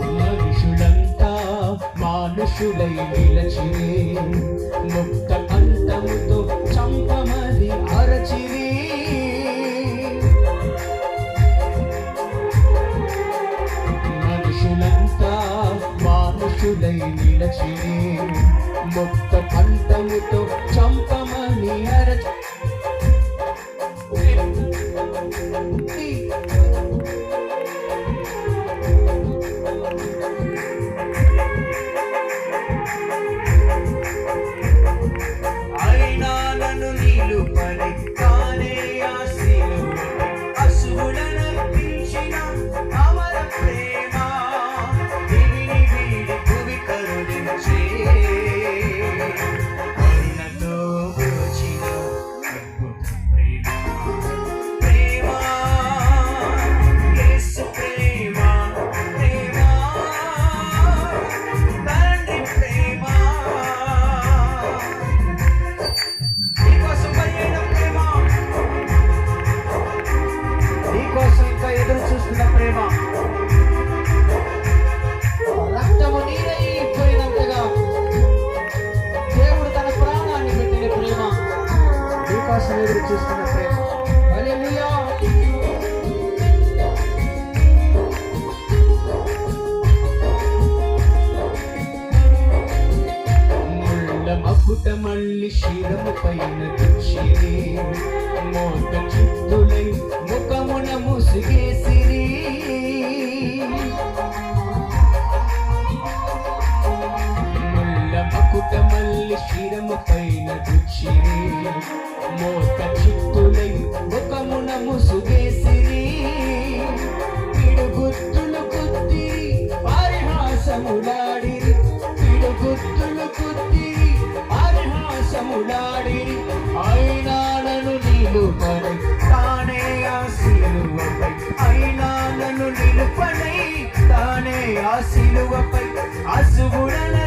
మనుషులంతా మానుషులై నిలచిరి మానుషులై నిలచిరి ముక్త పంటముతో చంపమని అరచ నీకోసం ప్రేమ హల్లెలూయా మళ్ళీ శిరము పైన దుచ్చిరి. మోట చిత్తులై ముఖమున ముసుగేసిరి. ముళ్ళ మకుట మళ్ళీ శిరము పైన దుచ్చిరి. మోత చిత్తులై ముఖమున ముసుగేసిరి. పిడుగుత్తులు కుత్తిరి పరిహాసములాడిరి. పిడుగుత్తులు కుత్తిరి పరిహాసములాడిరి. అయినాలను నిలుపని తానే ఆ సిలువపై అయినాలను నిలుపని తానే ఆ సిలువపై అసుగుడన